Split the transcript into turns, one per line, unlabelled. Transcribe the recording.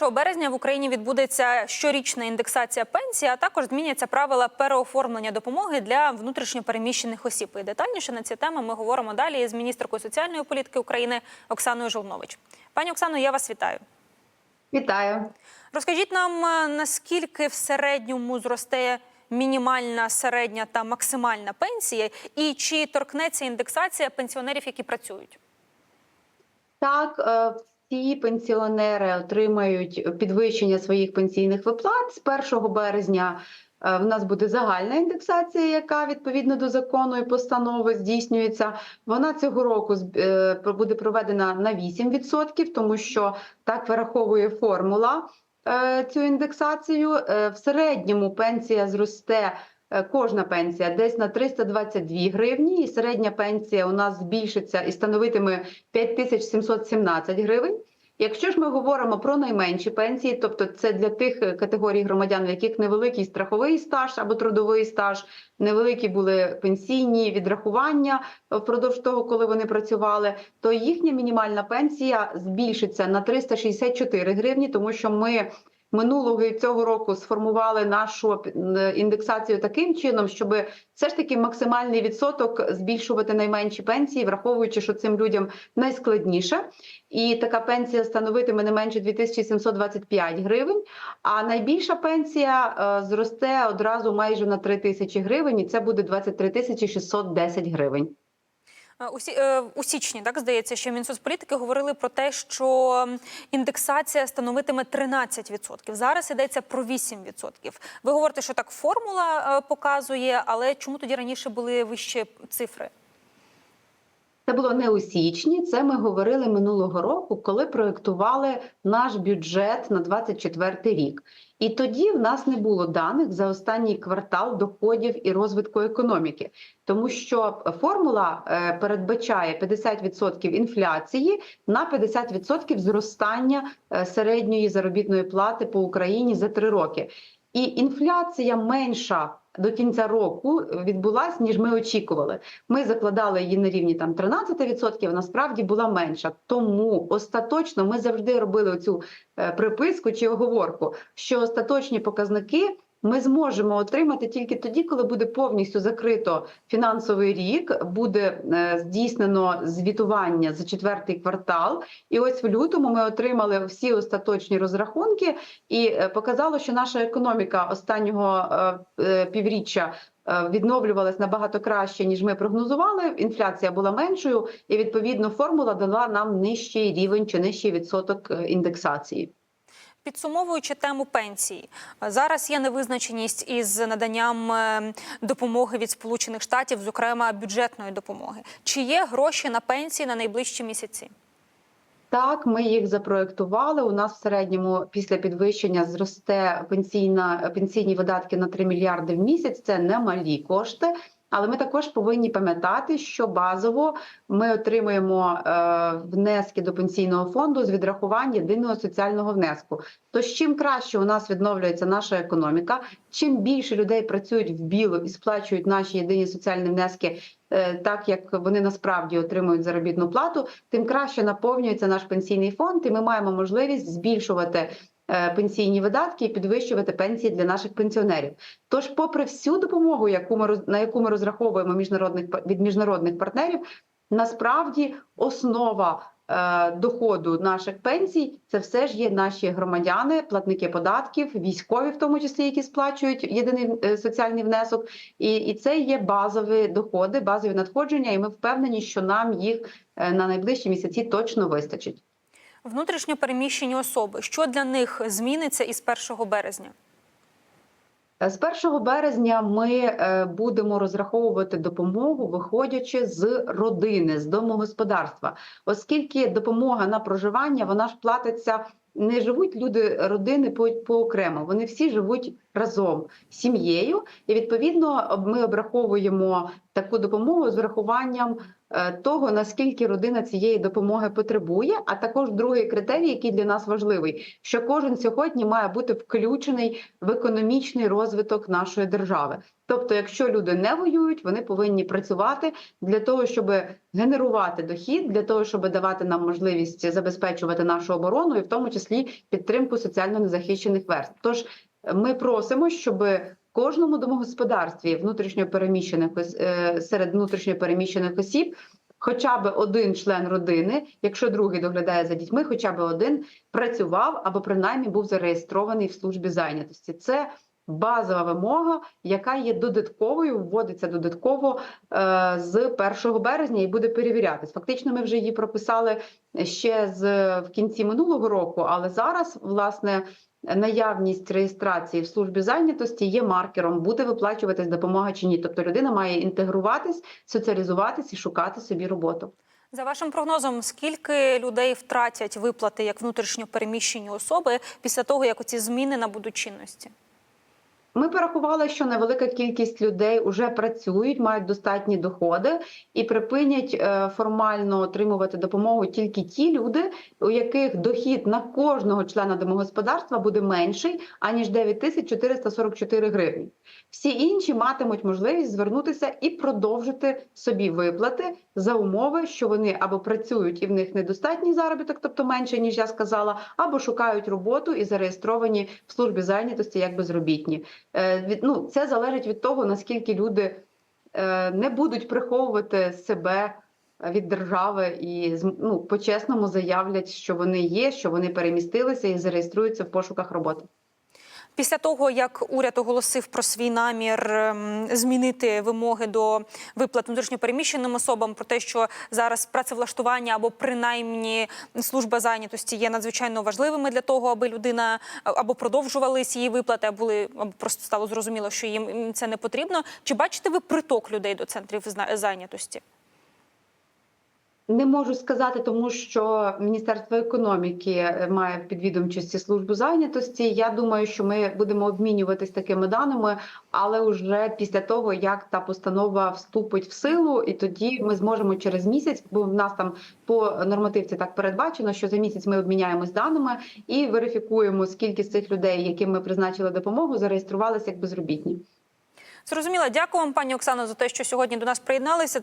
1 березня в Україні відбудеться щорічна індексація пенсії, а також зміняться правила переоформлення допомоги для внутрішньопереміщених осіб. І детальніше на ці теми ми говоримо далі з міністеркою соціальної політики України Оксаною Жолнович. Пані Оксано, я вас вітаю.
Вітаю.
Розкажіть нам, е, наскільки в середньому зросте мінімальна, середня та максимальна пенсія, і чи торкнеться індексація пенсіонерів, які працюють?
Так, е, всі пенсіонери отримають підвищення своїх пенсійних виплат з 1 березня. е, В нас буде загальна індексація, яка відповідно до закону і постанови здійснюється. Вона цього року е, буде проведена на 8%, тому що так вираховує формула е, цю індексацію. В середньому пенсія зросте. Е, Кожна пенсія десь на 322 гривні, і середня пенсія у нас збільшиться і становитиме 5717 гривень. Якщо ж ми говоримо про найменші пенсії, тобто це для тих е, категорій громадян, в яких невеликий страховий стаж або трудовий стаж, невеликі були пенсійні відрахування впродовж того, коли вони працювали, то їхня мінімальна пенсія збільшиться на 364 гривні, тому що ми минулого і цього року сформували нашу індексацію таким чином, щоб все ж таки максимальний відсоток збільшувати найменші пенсії, враховуючи, що цим людям найскладніше, і така пенсія становитиме не менше 2725 гривень. А найбільша пенсія е, зросте одразу майже на 3 тисячі гривень, і це буде 23 тисячі 610 гривень.
Е, е, у січні так здається, що Мінсоцполітики говорили про те, що індексація становитиме 13%. Зараз йдеться про 8%. Ви говорите, що так формула е, показує, але чому тоді раніше були вищі цифри?
Це було не у січні. Це ми говорили минулого року, коли проєктували наш бюджет на 24 рік. І тоді в нас не було даних за останній квартал доходів і розвитку економіки, тому що формула е, передбачає 50% інфляції на 50% зростання е, середньої заробітної плати по Україні за три роки. І інфляція менша до кінця року відбулася, ніж ми очікували. Ми закладали її на рівні там 13%, а насправді була менша. Тому остаточно ми завжди робили цю приписку чи оговорку, що остаточні показники. Ми зможемо отримати тільки тоді, коли буде повністю закрито фінансовий рік, буде е, здійснено звітування за четвертий квартал. І ось в лютому ми отримали всі остаточні розрахунки, і е, показало, що наша економіка останнього е, півріччя відновлювалась набагато краще ніж ми прогнозували. Інфляція була меншою, і відповідно формула дала нам нижчий рівень чи нижчий відсоток індексації.
Підсумовуючи тему пенсії, зараз є невизначеність із наданням е, допомоги від Сполучених Штатів, зокрема бюджетної допомоги. Чи є гроші на пенсії на найближчі місяці?
Так, ми їх запроектували. У нас в середньому після підвищення зросте пенсійна пенсійні видатки на 3 мільярди в місяць. Це немалі кошти. Але ми також повинні пам'ятати, що базово ми отримуємо е, внески до пенсійного фонду з відрахувань єдиного соціального внеску. Тож чим краще у нас відновлюється наша економіка, чим більше людей працюють в білу і сплачують наші єдині соціальні внески, е, так як вони насправді отримують заробітну плату, тим краще наповнюється наш пенсійний фонд, і ми маємо можливість збільшувати пенсійні видатки і підвищувати пенсії для наших пенсіонерів. Тож, попри всю допомогу, яку ми на яку ми розраховуємо міжнародних від міжнародних партнерів, насправді основа е, доходу наших пенсій це все ж є наші громадяни, платники податків, військові, в тому числі, які сплачують єдиний е, соціальний внесок, і, і це є базові доходи, базові надходження. І ми впевнені, що нам їх е, на найближчі місяці точно вистачить.
Внутрішньо переміщені особи. Що для них зміниться із 1 березня?
З 1 березня ми е, будемо розраховувати допомогу, виходячи з родини, з домогосподарства, оскільки допомога на проживання вона ж платиться. Не живуть люди родини по, по окремо. Вони всі живуть разом сім'єю, і відповідно ми обраховуємо таку допомогу з врахуванням того, наскільки родина цієї допомоги потребує, а також другий критерій, який для нас важливий, що кожен сьогодні має бути включений в економічний розвиток нашої держави. Тобто, якщо люди не воюють, вони повинні працювати для того, щоб генерувати дохід, для того, щоб давати нам можливість забезпечувати нашу оборону, і в тому числі підтримку соціально незахищених верств. Тож ми просимо, щоб кожному домогосподарстві внутрішньопереміщених е, серед внутрішньопереміщених осіб. Хоча б один член родини, якщо другий доглядає за дітьми, хоча б один працював або принаймні був зареєстрований в службі зайнятості. Це базова вимога, яка є додатковою, вводиться додатково е, з 1 березня і буде перевірятись. Фактично, ми вже її прописали ще з в кінці минулого року, але зараз власне. Наявність реєстрації в службі зайнятості є маркером, буде виплачуватись допомога чи ні. Тобто людина має інтегруватись, соціалізуватись і шукати собі роботу.
За вашим прогнозом, скільки людей втратять виплати як внутрішньо переміщені особи після того, як оці зміни набудуть чинності?
Ми порахували, що невелика кількість людей вже працюють, мають достатні доходи і припинять е, формально отримувати допомогу тільки ті люди, у яких дохід на кожного члена домогосподарства буде менший аніж 9444 гривні. Всі інші матимуть можливість звернутися і продовжити собі виплати за умови, що вони або працюють і в них недостатній заробіток, тобто менше ніж я сказала, або шукають роботу і зареєстровані в службі зайнятості як безробітні. Е, від- ну, це залежить від того, наскільки люди е, не будуть приховувати себе від держави і ну, по-чесному заявлять, що вони є, що вони перемістилися і зареєструються в пошуках роботи.
Після того, як уряд оголосив про свій намір ем, змінити вимоги до виплат внутрішньопереміщеним особам, про те, що зараз працевлаштування або принаймні служба зайнятості є надзвичайно важливими для того, аби людина або продовжувались її виплати, або були або просто стало зрозуміло, що їм це не потрібно. Чи бачите ви приток людей до центрів зайнятості?
Не можу сказати, тому що Міністерство економіки е, має підвідомчості службу зайнятості. Я думаю, що ми будемо обмінюватись такими даними, але вже після того, як та постанова вступить в силу, і тоді ми зможемо через місяць, бо в нас там по нормативці так передбачено, що за місяць ми обміняємось даними і верифікуємо, скільки з цих людей, яким ми призначили допомогу, зареєструвалися як безробітні.
Зрозуміло. Дякую вам, пані Оксано, за те, що сьогодні до нас приєдналися.